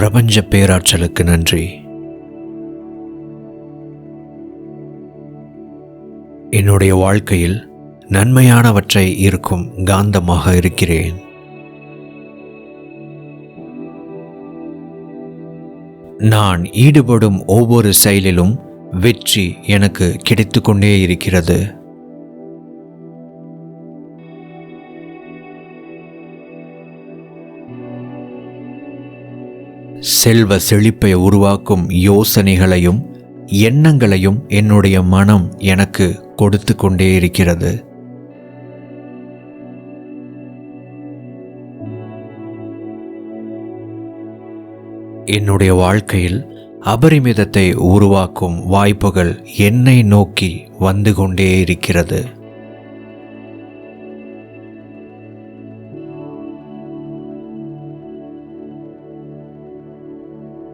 பிரபஞ்ச பேராற்றலுக்கு நன்றி. என்னுடைய வாழ்க்கையில் நன்மையானவற்றை இருக்கும் காந்தமாக இருக்கிறேன். நான் ஈடுபடும் ஒவ்வொரு செயலிலும் வெற்றி எனக்கு கிடைத்துக்கொண்டே இருக்கிறது. செல்வ செழிப்பை உருவாக்கும் யோசனைகளையும் எண்ணங்களையும் என்னுடைய மனம் எனக்கு கொடுத்து கொண்டே இருக்கிறது. என்னுடைய வாழ்க்கையில் அபரிமிதத்தை உருவாக்கும் வாய்ப்புகள் என்னை நோக்கி வந்து கொண்டே இருக்கிறது.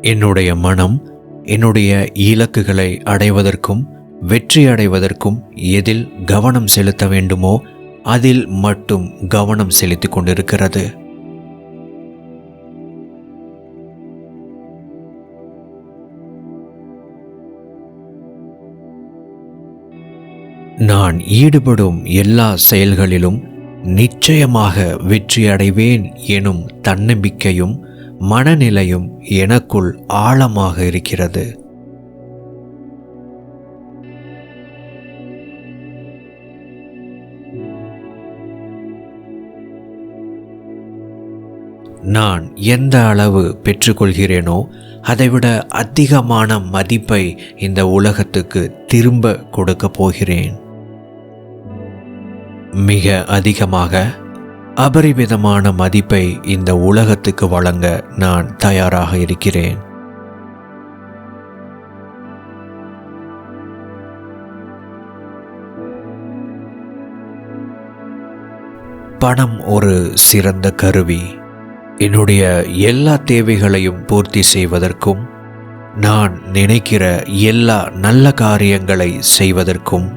என்னுடைய மனம் என்னுடைய இலக்குகளை அடைவதற்கும் வெற்றி அடைவதற்கும் எதில் கவனம் செலுத்த வேண்டுமோ அதில் மட்டும் கவனம் செலுத்திக் கொண்டிருக்கிறது. நான் ஈடுபடும் எல்லா செயல்களிலும் நிச்சயமாக வெற்றியடைவேன் எனும் தன்னம்பிக்கையும் மனநிலையும் எனக்குள் ஆழமாக இருக்கிறது. நான் எந்த அளவு பெற்றுக்கொள்கிறேனோ அதைவிட அதிகமான மதிப்பை இந்த உலகத்துக்கு திரும்ப கொடுக்கப் போகிறேன். மிக அதிகமாக அபரிமிதமான மதிப்பை இந்த உலகத்துக்கு வழங்க நான் தயாராக இருக்கிறேன். பணம் ஒரு சிறந்த கருவி. என்னுடைய எல்லா தேவைகளையும் பூர்த்தி செய்வதற்கும் நான் நினைக்கிற எல்லா நல்ல காரியங்களை செய்வதற்கும்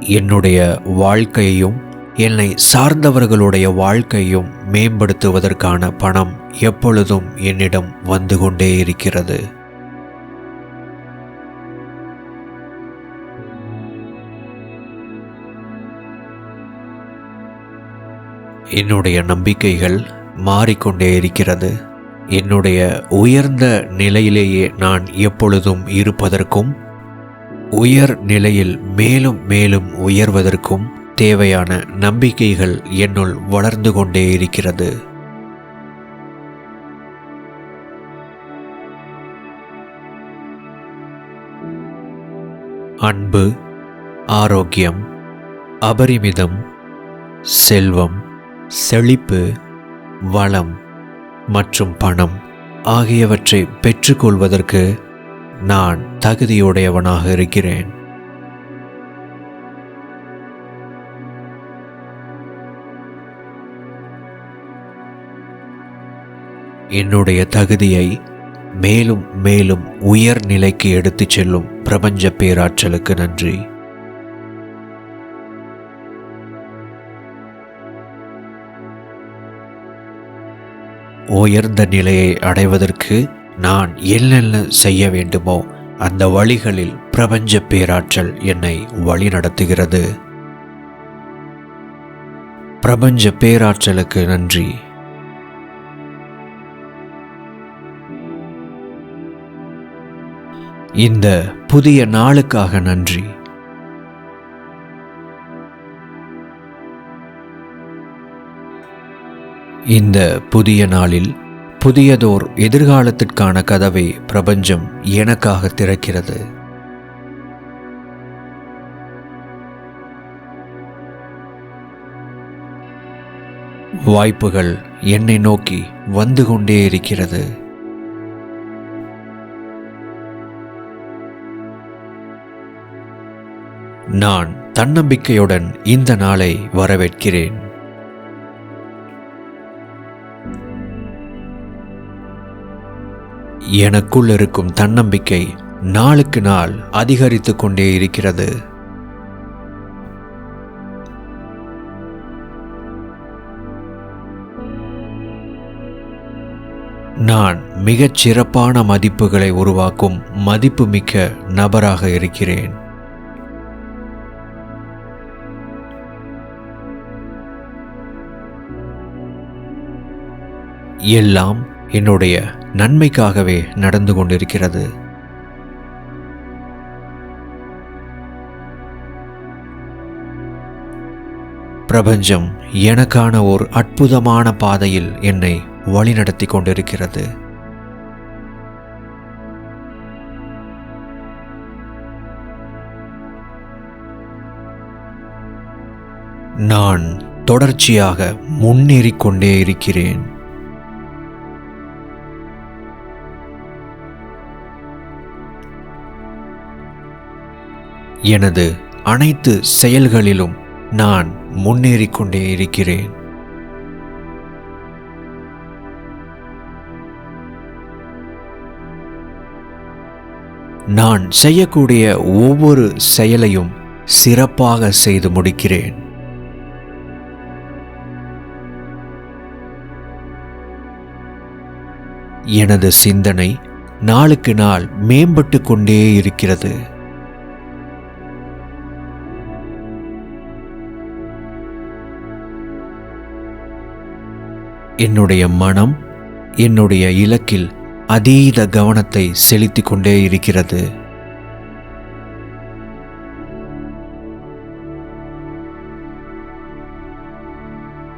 என்னுடைய வாழ்க்கையையும் என்னை சார்ந்தவர்களுடைய வாழ்க்கையும் மேம்படுத்துவதற்கான பணம் எப்பொழுதும் என்னிடம் வந்து கொண்டே இருக்கிறது. என்னுடைய நம்பிக்கைகள் மாறிக்கொண்டே இருக்கிறது. என்னுடைய உயர்ந்த நிலையிலேயே நான் எப்பொழுதும் இருப்பதற்கும் உயர் நிலையில் மேலும் மேலும் உயர்வதற்கும் தேவையான நம்பிக்கைகள் என்னுள் வளர்ந்து கொண்டே இருக்கிறது. அன்பு ஆரோக்கியம் அபரிமிதம் செல்வம் செழிப்பு வளம் மற்றும் பணம் ஆகியவற்றை பெற்றுக்கொள்வதற்கு நான் தகுதியுடையவனாக இருக்கிறேன். என்னுடைய தகுதியை மேலும் மேலும் உயர் நிலைக்கு எடுத்துச் செல்லும் பிரபஞ்ச பேராற்றலுக்கு நன்றி. உயர்ந்த நிலையை அடைவதற்கு நான் என்னென்ன செய்ய வேண்டுமோ அந்த வழிகளில் பிரபஞ்ச பேராற்றல் என்னை வழிநடத்துகிறது பிரபஞ்ச பேராற்றலுக்கு நன்றி. இந்த புதிய நாளுக்காக நன்றி. இந்த புதிய நாளில் புதியதோர் எதிர்காலத்திற்கான கதவை பிரபஞ்சம் எனக்காக திறக்கிறது. வாய்ப்புகள் என்னை நோக்கி வந்து கொண்டே இருக்கிறது. நான் தன்னம்பிக்கையுடன் இந்த நாளை வரவேற்கிறேன். எனக்குள் இருக்கும் தன்னம்பிக்கை நாளுக்கு நாள் அதிகரித்து கொண்டே இருக்கிறது. நான் மிகச் சிறப்பான மதிப்புகளை உருவாக்கும் மதிப்புமிக்க நபராக இருக்கிறேன். எல்லாம் என்னுடைய நன்மைக்காகவே நடந்து கொண்டிருக்கிறது. பிரபஞ்சம் எனக்கான ஒரு அற்புதமான பாதையில் என்னை வழிநடத்தி கொண்டிருக்கிறது. நான் தொடர்ச்சியாக முன்னேறிக் கொண்டே இருக்கிறேன். எனது அனைத்து செயல்களிலும் நான் முன்னேறி கொண்டே இருக்கிறேன். நான் செய்யக்கூடிய ஒவ்வொரு செயலையும் சிறப்பாக செய்து முடிக்கிறேன். எனது சிந்தனை நாளுக்கு நாள் மேம்பட்டு கொண்டே இருக்கிறது. என்னுடைய மனம் என்னுடைய இலக்கில் அதீத கவனத்தை செலுத்திக் கொண்டே இருக்கிறது.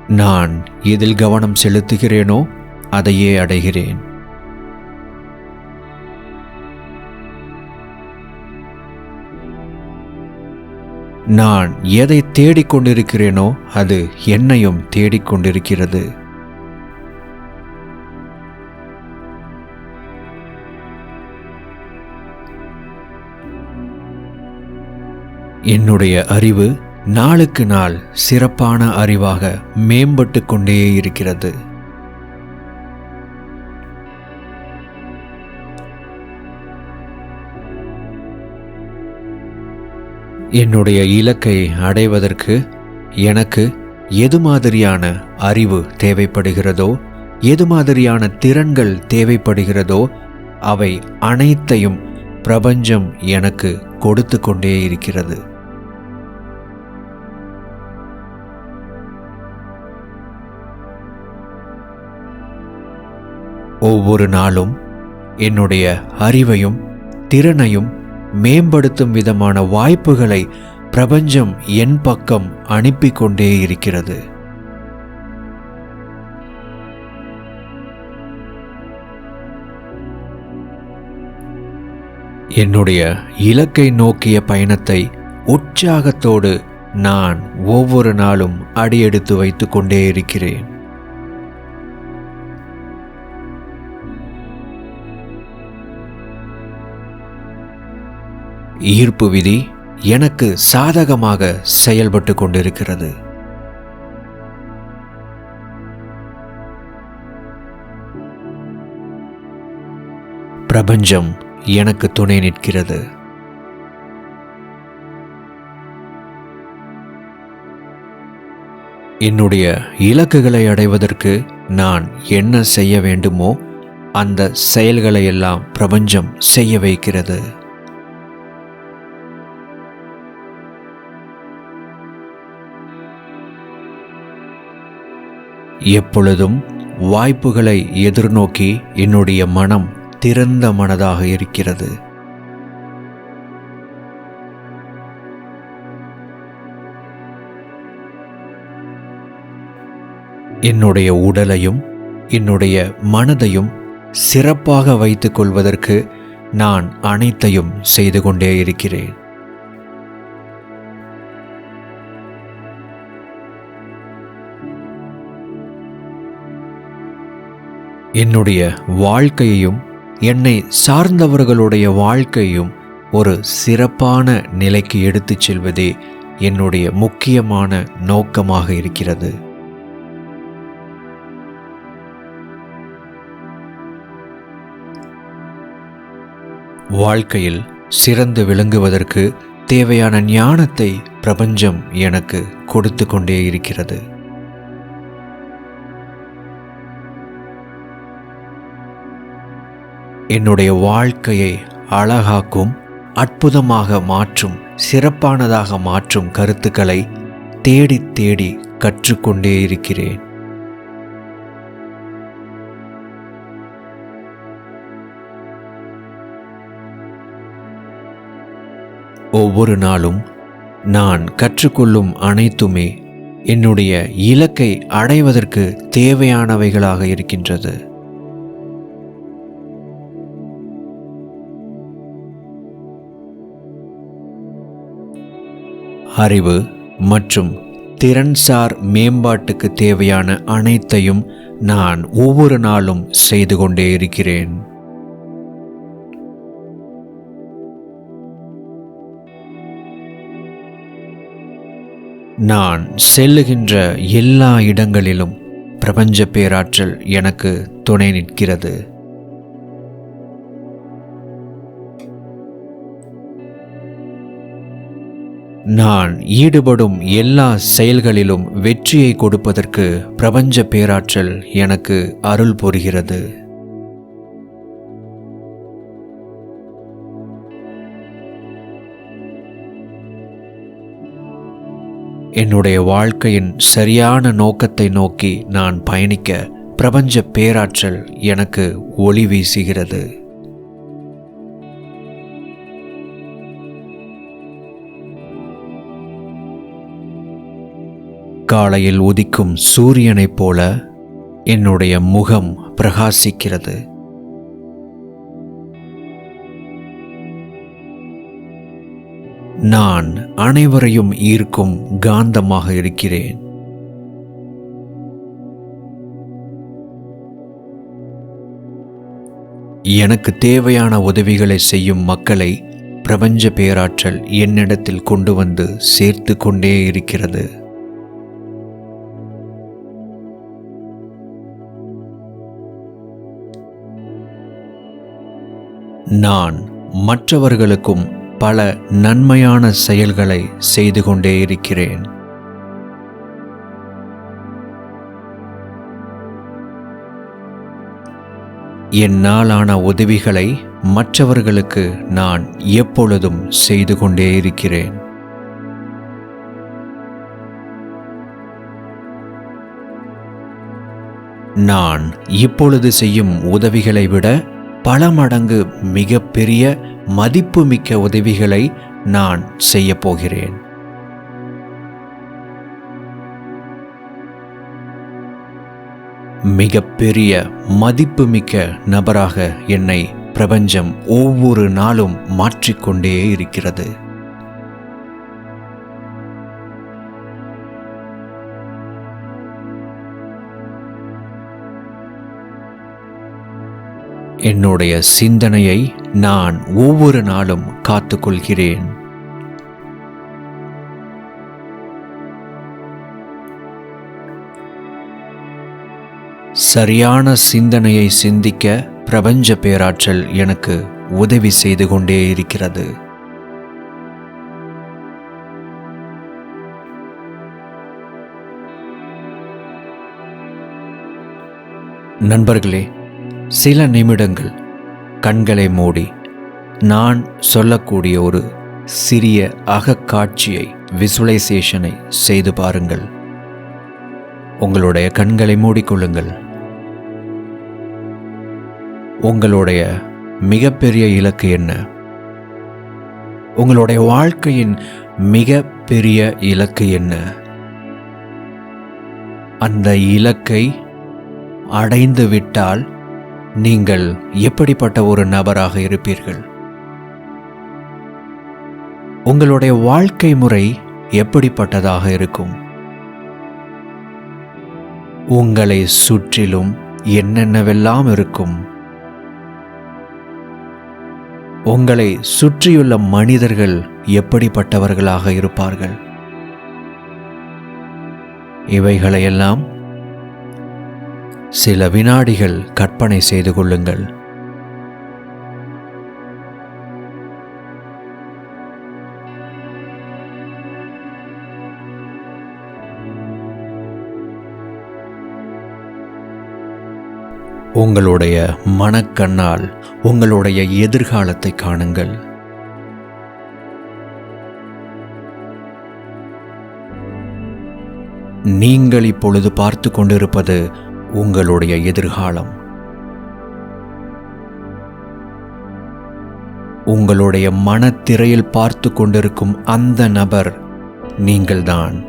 நான் எதில் கவனம் செலுத்துகிறேனோ அதையே அடைகிறேன். நான் எதை தேடிக்கொண்டிருக்கிறேனோ அது என்னையும் தேடிக்கொண்டிருக்கிறது. என்னுடைய அறிவு நாளுக்கு நாள் சிறப்பான அறிவாக மேம்பட்டு கொண்டே இருக்கிறது. என்னுடைய இலக்கை அடைவதற்கு எனக்கு எது மாதிரியான அறிவு தேவைப்படுகிறதோ எது மாதிரியான திறன்கள் தேவைப்படுகிறதோ அவை அனைத்தையும் பிரபஞ்சம் எனக்கு கொடுத்து கொண்டே இருக்கிறது. ஒவ்வொரு நாளும் என்னுடைய அறிவையும் திறனையும் மேம்படுத்தும் விதமான வாய்ப்புகளை பிரபஞ்சம் என் பக்கம் அனுப்பி கொண்டே இருக்கிறது. என்னுடைய இலக்கை நோக்கிய பயணத்தை உற்சாகத்தோடு நான் ஒவ்வொரு நாளும் அடியெடுத்து வைத்து கொண்டே இருக்கிறேன். ஈர்ப்பு விதி எனக்கு சாதகமாக செயல்பட்டு கொண்டிருக்கிறது. பிரபஞ்சம் எனக்கு துணை நிற்கிறது. என்னுடைய இலக்குகளை அடைவதற்கு நான் என்ன செய்ய வேண்டுமோ அந்த செயல்களை எல்லாம் பிரபஞ்சம் செய்ய வைக்கிறது. எப்பொழுதும் வாய்ப்புகளை எதிர்நோக்கி என்னுடைய மனம் திறந்த மனதாக இருக்கிறது. என்னுடைய உடலையும் என்னுடைய மனதையும் சிறப்பாக வைத்துக் கொள்வதற்கு நான் அனைத்தையும் செய்து கொண்டே இருக்கிறேன். என்னுடைய வாழ்க்கையையும் என்னை சார்ந்தவர்களுடைய வாழ்க்கையும் ஒரு சிறப்பான நிலைக்கு எடுத்துச் செல்வதே என்னுடைய முக்கியமான நோக்கமாக இருக்கிறது. வாழ்க்கையில் சிறந்து விளங்குவதற்கு தேவையான ஞானத்தை பிரபஞ்சம் எனக்கு கொடுத்து கொண்டே இருக்கிறது. என்னுடைய வாழ்க்கையை அழகாக்கும் அற்புதமாக மாற்றும் சிறப்பானதாக மாற்றும் கருத்துக்களை தேடி தேடி கற்றுக்கொண்டே இருக்கிறேன். ஒவ்வொரு நாளும் நான் கற்றுக்கொள்ளும் அனைத்துமே என்னுடைய இலக்கை அடைவதற்கு தேவையானவைகளாக இருக்கின்றது. அறிவு மற்றும் திறன்சார் மேம்பாட்டுக்கு தேவையான அனைத்தையும் நான் ஒவ்வொரு நாளும் செய்து கொண்டே இருக்கிறேன். நான் செல்லுகின்ற எல்லா இடங்களிலும் பிரபஞ்ச பேராற்றல் எனக்கு துணை நிற்கிறது. நான் ஈடுபடும் எல்லா செயல்களிலும் வெற்றியை கொடுப்பதற்கு பிரபஞ்ச பேராற்றல் எனக்கு அருள் புரிகிறது. என்னுடைய வாழ்க்கையின் சரியான நோக்கத்தை நோக்கி நான் பயணிக்க பிரபஞ்ச பேராற்றல் எனக்கு ஒளி வீசுகிறது. காலையில் உதிக்கும் சூரியனைப் போல என்னுடைய முகம் பிரகாசிக்கிறது. நான் அனைவரையும் ஈர்க்கும் காந்தமாக இருக்கிறேன். எனக்கு தேவையான உதவிகளை செய்யும் மக்களை பிரபஞ்ச பேராற்றல் என்னிடத்தில் கொண்டு வந்து சேர்த்து கொண்டே இருக்கிறது. நான் மற்றவர்களுக்கும் பல நன்மையான செயல்களை செய்து கொண்டே இருக்கிறேன். என்னாலான உதவிகளை மற்றவர்களுக்கு நான் எப்பொழுதும் செய்து கொண்டே இருக்கிறேன். நான் இப்பொழுது செய்யும் உதவிகளை விட பல மடங்கு மிகப்பெரிய மதிப்புமிக்க உதவிகளை நான் செய்யப் போகிறேன். மிகப்பெரிய மதிப்புமிக்க நபராக என்னை பிரபஞ்சம் ஒவ்வொரு நாளும் மாற்றிக்கொண்டே இருக்கிறது. என்னுடைய சிந்தனையை நான் ஒவ்வொரு நாளும் காத்துக்கொள்கிறேன். சரியான சிந்தனையை சிந்திக்க பிரபஞ்ச பேராற்றல் எனக்கு உதவி செய்து கொண்டே இருக்கிறது. நண்பர்களே சில நிமிடங்கள் கண்களை மூடி நான் சொல்லக்கூடிய ஒரு சிறிய அகக்காட்சியை விசுவலைசேஷனை செய்து பாருங்கள். உங்களுடைய கண்களை மூடிக்கொள்ளுங்கள். உங்களுடைய மிகப்பெரிய இலக்கு என்ன? உங்களுடைய வாழ்க்கையின் மிக பெரிய இலக்கு என்ன? அந்த இலக்கை அடைந்து விட்டால் நீங்கள் எப்படிப்பட்ட ஒரு நபராக இருப்பீர்கள்? உங்களுடைய வாழ்க்கை முறை எப்படிப்பட்டதாக இருக்கும்? உங்களை சுற்றிலும் என்னென்னவெல்லாம் இருக்கும்? உங்களை சுற்றியுள்ள மனிதர்கள் எப்படிப்பட்டவர்களாக இருப்பார்கள்? இவைகளையெல்லாம் சில வினாடிகள் கற்பனை செய்து கொள்ளுங்கள். உங்களுடைய மனக்கண்ணால் உங்களுடைய எதிர்காலத்தை காணுங்கள். நீங்கள் இப்பொழுது பார்த்து கொண்டிருப்பது உங்களுடைய எதிர்காலம். உங்களுடைய மனத்திரையில் பார்த்து கொண்டிருக்கும் அந்த நபர் நீங்கள்தான்.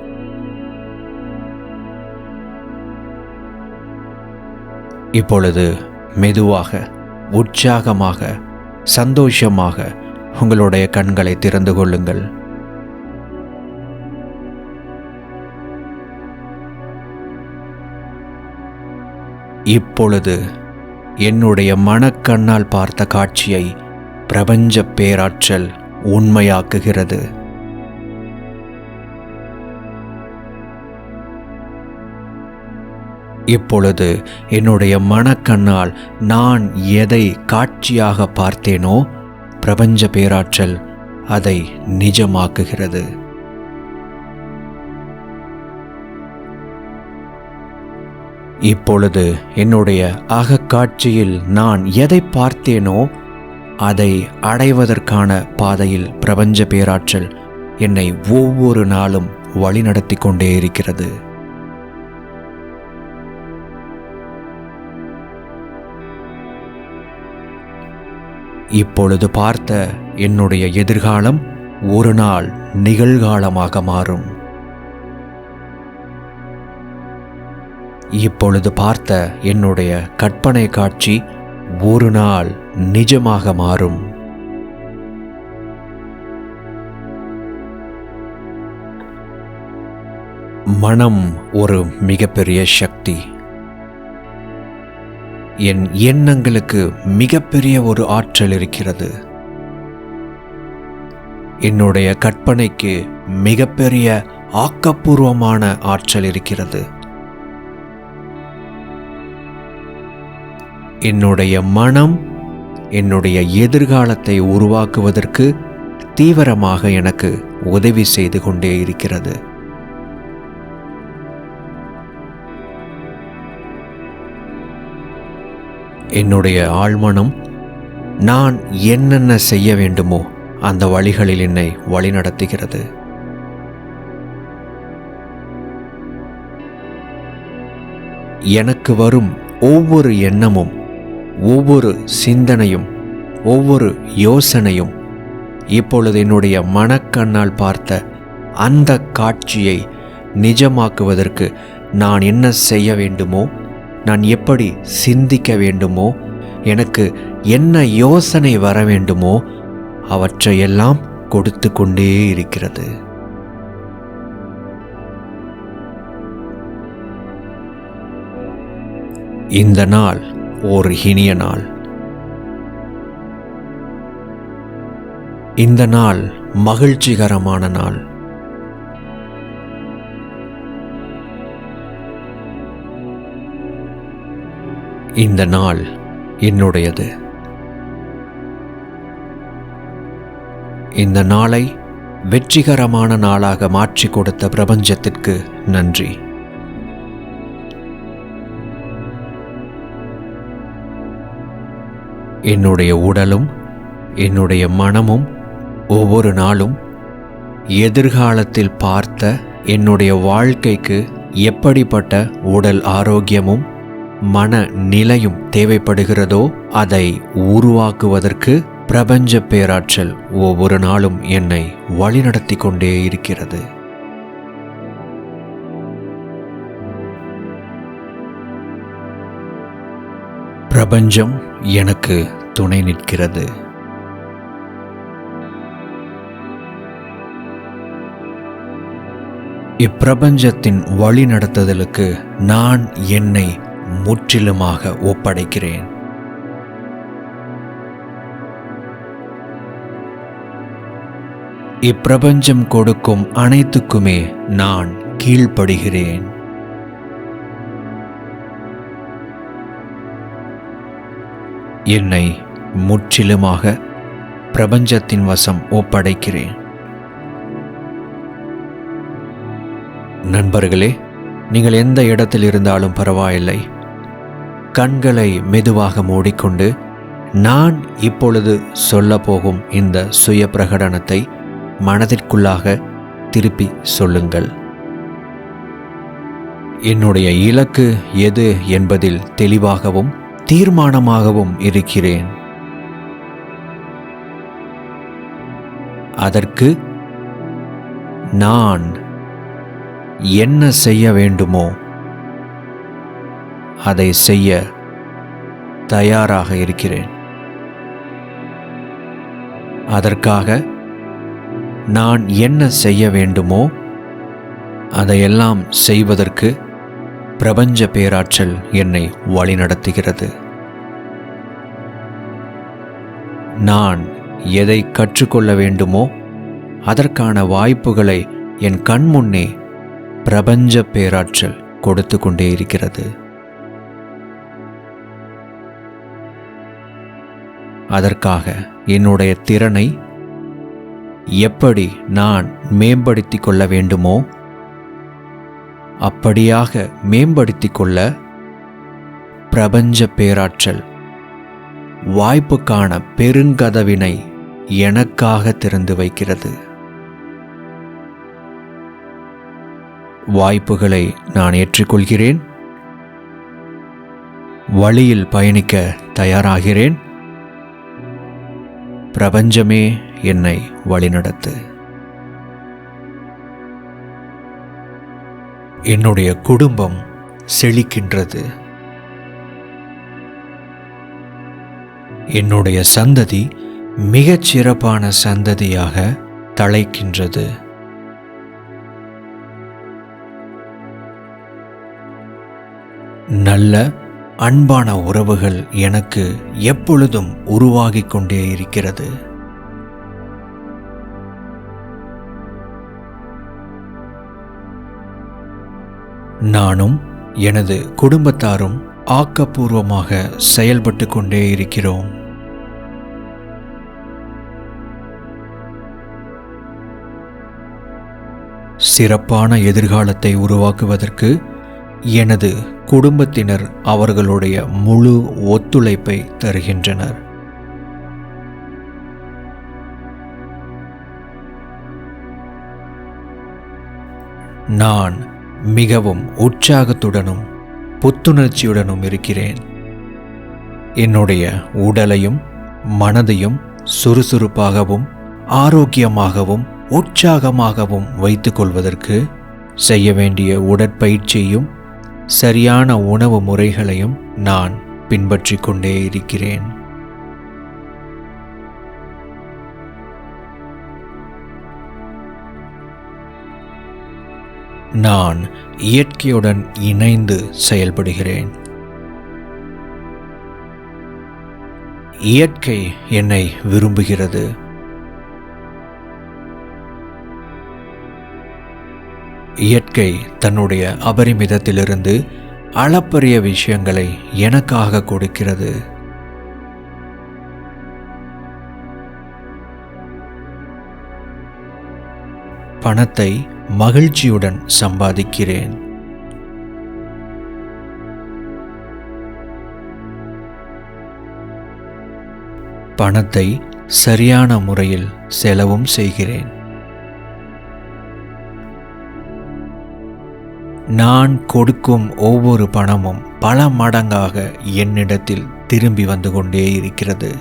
இப்பொழுது மெதுவாக உற்சாகமாக சந்தோஷமாக உங்களுடைய கண்களை திறந்து கொள்ளுங்கள். இப்பொழுது என்னுடைய மனக்கண்ணால் பார்த்த காட்சியை பிரபஞ்ச பேராற்றல் உண்மையாக்குகிறது. இப்பொழுது என்னுடைய மனக்கண்ணால் நான் எதை காட்சியாக பார்த்தேனோ பிரபஞ்ச பேராற்றல் அதை நிஜமாக்குகிறது. இப்பொழுது என்னுடைய அகக்காட்சியில் நான் எதை பார்த்தேனோ அதை அடைவதற்கான பாதையில் பிரபஞ்ச பேராற்றல் என்னை ஒவ்வொரு நாளும் வழிநடத்தி கொண்டே இருக்கிறது. இப்பொழுது பார்த்த என்னுடைய எதிர்காலம் ஒரு நாள் நிகழ்காலமாக மாறும். இப்பொழுது பார்த்த என்னுடைய கற்பனை காட்சி ஒரு நாள் நிஜமாக மாறும். மனம் ஒரு மிகப்பெரிய சக்தி. என் எண்ணங்களுக்கு மிகப்பெரிய ஒரு ஆற்றல் இருக்கிறது. என்னுடைய கற்பனைக்கு மிகப்பெரிய ஆக்கப்பூர்வமான ஆற்றல் இருக்கிறது. என்னுடைய மனம் என்னுடைய எதிர்காலத்தை உருவாக்குவதற்கு தீவிரமாக எனக்கு உதவி செய்து கொண்டே இருக்கிறது. என்னுடைய ஆழ்மனம் நான் என்னென்ன செய்ய வேண்டுமோ அந்த வழிகளில் என்னை வழிநடத்துகிறது. எனக்கு வரும் ஒவ்வொரு எண்ணமும் ஒவ்வொரு சிந்தனையும் ஒவ்வொரு யோசனையும் இப்பொழுது என்னுடைய மனக்கண்ணால் பார்த்த அந்த காட்சியை நிஜமாக்குவதற்கு நான் என்ன செய்ய வேண்டுமோ நான் எப்படி சிந்திக்க வேண்டுமோ எனக்கு என்ன யோசனை வர வேண்டுமோ அவற்றையெல்லாம் கொடுத்து கொண்டே இருக்கிறது. இந்த நாள் ஒரு இனிய நாள். இந்த நாள் மகிழ்ச்சிகரமான நாள். இந்த நாள் என்னுடையது. இந்த நாளை வெற்றிகரமான நாளாக மாற்றிக் கொடுத்த பிரபஞ்சத்திற்கு நன்றி. என்னுடைய உடலும் என்னுடைய மனமும் ஒவ்வொரு நாளும் எதிர்காலத்தில் பார்த்த என்னுடைய வாழ்க்கைக்கு எப்படிப்பட்ட உடல் ஆரோக்கியமும் மன நிலையும் தேவைப்படுகிறதோ அதை உருவாக்குவதற்கு பிரபஞ்ச பேராற்றல் ஒவ்வொரு நாளும் என்னை வழிநடத்தி கொண்டே இருக்கிறது. பிரபஞ்சம் எனக்கு துணை நிற்கிறது. இப்பிரபஞ்சத்தின் வழி நடத்துதலுக்கு நான் என்னை முற்றிலுமாக ஒப்படைக்கிறேன். இப்பிரபஞ்சம் கொடுக்கும் அனைத்துக்குமே நான் கீழ்ப்படுகிறேன். என்னை முற்றிலுமாக பிரபஞ்சத்தின் வசம் ஒப்படைக்கிறேன். நண்பர்களே நீங்கள் எந்த இடத்தில் இருந்தாலும் பரவாயில்லை. கண்களை மெதுவாக மூடிக்கொண்டு நான் இப்பொழுது சொல்லப்போகும் இந்த சுய பிரகடனத்தை மனதிற்குள்ளாக திருப்பி சொல்லுங்கள். என்னுடைய இலக்கு எது என்பதில் தெளிவாகவும் தீர்மானமாகவும் இருக்கிறேன். அதற்கு நான் என்ன செய்ய வேண்டுமோ அதை செய்ய தயாராக இருக்கிறேன். அதற்காக நான் என்ன செய்ய வேண்டுமோ அதையெல்லாம் செய்வதற்கு பிரபஞ்ச பேராற்றல் என்னை வழிநடத்துகிறது. நான் எதை கற்றுக்கொள்ள வேண்டுமோ அதற்கான வாய்ப்புகளை என் கண் முன்னே பிரபஞ்ச பேராற்றல் கொடுத்து கொண்டே இருக்கிறது. அதற்காக என்னுடைய திறனை எப்படி நான் மேம்படுத்திக் கொள்ள வேண்டுமோ அப்படியாக மேம்படுத்திக் கொள்ள பிரபஞ்ச பேராற்றல் வாய்ப்புக்கான பெருங்கதவினை எனக்காக திறந்து வைக்கிறது. வாய்ப்புகளை நான் ஏற்றுக்கொள்கிறேன். வழியில் பயணிக்க தயாராகிறேன். பிரபஞ்சமே என்னை வழிநடத்து. என்னுடைய குடும்பம் செழிக்கின்றது. என்னுடைய சந்ததி மிகச் சிறப்பான சந்ததியாக தழைக்கின்றது நல்ல அன்பான உறவுகள் எனக்கு எப்பொழுதும் உருவாகிக் கொண்டே இருக்கிறது. நானும் எனது குடும்பத்தாரும் ஆக்கப்பூர்வமாக செயல்பட்டு கொண்டே இருக்கிறோம். சிறப்பான எதிர்காலத்தை உருவாக்குவதற்கு எனது குடும்பத்தினர் அவர்களுடைய முழு ஒத்துழைப்பை தருகின்றனர். நான் மிகவும் உற்சாகத்துடனும் புத்துணர்ச்சியுடனும் இருக்கிறேன். என்னுடைய உடலையும் மனதையும் சுறுசுறுப்பாகவும் ஆரோக்கியமாகவும் உற்சாகமாகவும் வைத்துக்கொள்வதற்கு செய்ய வேண்டிய உடற்பயிற்சியையும் சரியான உணவு முறைகளையும் நான் பின்பற்றி கொண்டே இருக்கிறேன். நான் இயற்கையுடன் இணைந்து செயல்படுகிறேன். இயற்கை என்னை விரும்புகிறது. இயற்கை தன்னுடைய அபரிமிதத்திலிருந்து அளப்பரிய விஷயங்களை எனக்காக கொடுக்கிறது. பணத்தை மகிழ்ச்சியுடன் சம்பாதிக்கிறேன். பணத்தை சரியான முறையில் செலவும் செய்கிறேன். நான் கொடுக்கும் ஒவ்வொரு பணமும் பல மடங்காக என்னிடத்தில் திரும்பி வந்து கொண்டே இருக்கிறது.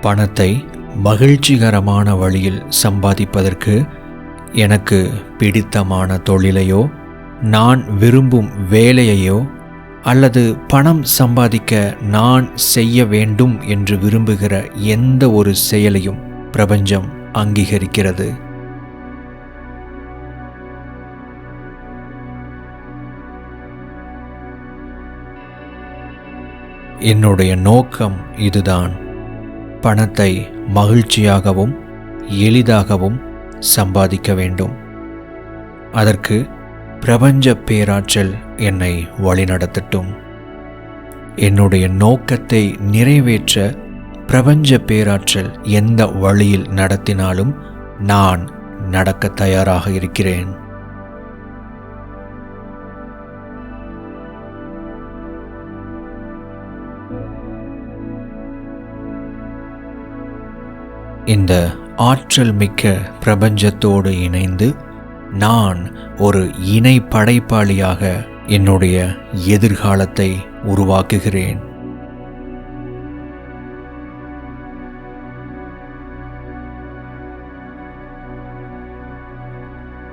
பணத்தை மகிழ்ச்சிகரமான வழியில் சம்பாதிப்பதற்கு எனக்கு பிடித்தமான தொழிலையோ நான் விரும்பும் வேலையையோ அல்லது பணம் சம்பாதிக்க நான் செய்ய வேண்டும் என்று விரும்புகிற எந்த ஒரு செயலையும் பிரபஞ்சம் அங்கீகரிக்கிறது. என்னுடைய நோக்கம் இதுதான். பணத்தை மகிழ்ச்சியாகவும் எளிதாகவும் சம்பாதிக்க வேண்டும். அதற்கு பிரபஞ்ச பேராற்றல் என்னை வழிநடத்தட்டும். என்னுடைய நோக்கத்தை நிறைவேற்ற பிரபஞ்ச பேராற்றல் எந்த வழியில் நடத்தினாலும் நான் நடக்க தயாராக இருக்கிறேன். இந்த ஆற்றல் மிக்க பிரபஞ்சத்தோடு இணைந்து நான் ஒரு இணை படைப்பாளியாக என்னுடைய எதிர்காலத்தை உருவாக்குகிறேன்.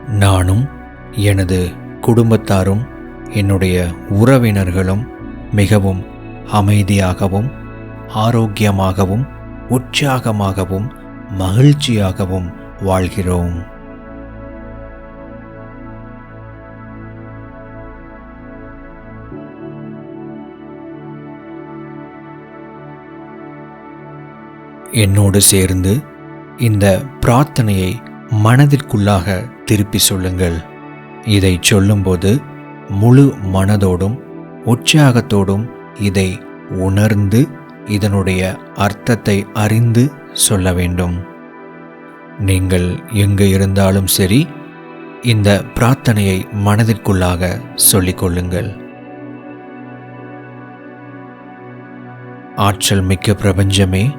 நானும் எனது குடும்பத்தாரும் என்னுடைய உறவினர்களும் மிகவும் அமைதியாகவும் ஆரோக்கியமாகவும் உற்சாகமாகவும் மகிழ்ச்சியாகவும் வாழ்கிறோம். என்னோடு சேர்ந்து இந்த பிரார்த்தனையை மனதிற்குள்ளாக திருப்பி சொல்லுங்கள். இதை சொல்லும்போது முழு மனதோடும் உற்சாகத்தோடும் இதை உணர்ந்து இதனுடைய அர்த்தத்தை அறிந்து சொல்ல வேண்டும். நீங்கள் எங்கு இருந்தாலும் சரி இந்த பிரார்த்தனையை மனதிற்குள்ளாக சொல்லிக்கொள்ளுங்கள் ஆற்றல் மிக்க பிரபஞ்சமே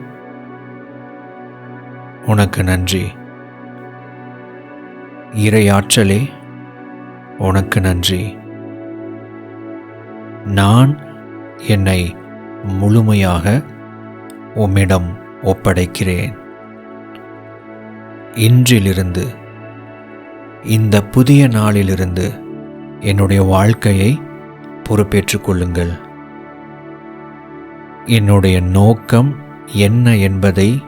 உனக்கு நன்றி. இறையாற்றலே உனக்கு நன்றி. நான் என்னை முழுமையாக உம்மிடம் ஒப்படைக்கிறேன். இன்றிலிருந்து இந்த புதிய நாளிலிருந்து என்னுடைய வாழ்க்கையை பொறுப்பேற்றுக் கொள்ளுங்கள். என்னுடைய நோக்கம் என்ன என்பதை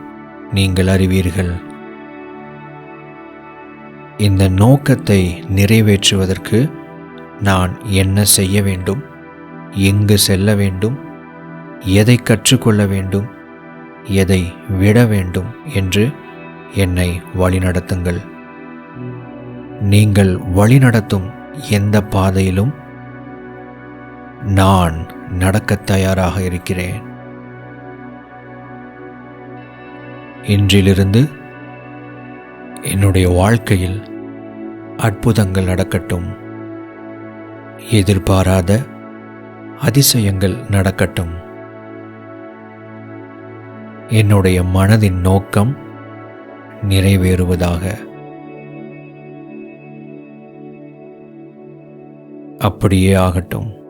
நீங்கள் அறிவீர்கள். இந்த நோக்கத்தை நிறைவேற்றுவதற்கு நான் என்ன செய்ய வேண்டும்? எங்கு செல்ல வேண்டும்? எதை கற்றுக்கொள்ள வேண்டும்? எதை விட வேண்டும் என்று என்னை வழிநடத்துங்கள். நீங்கள் வழிநடத்தும் எந்த பாதையிலும் நான் நடக்கத் தயாராக இருக்கிறேன். இன்றிலிருந்து என்னுடைய வாழ்க்கையில் அற்புதங்கள் நடக்கட்டும். எதிர்பாராத அதிசயங்கள் நடக்கட்டும். என்னுடைய மனதின் நோக்கம் நிறைவேறுவதாக. அப்படியே ஆகட்டும்.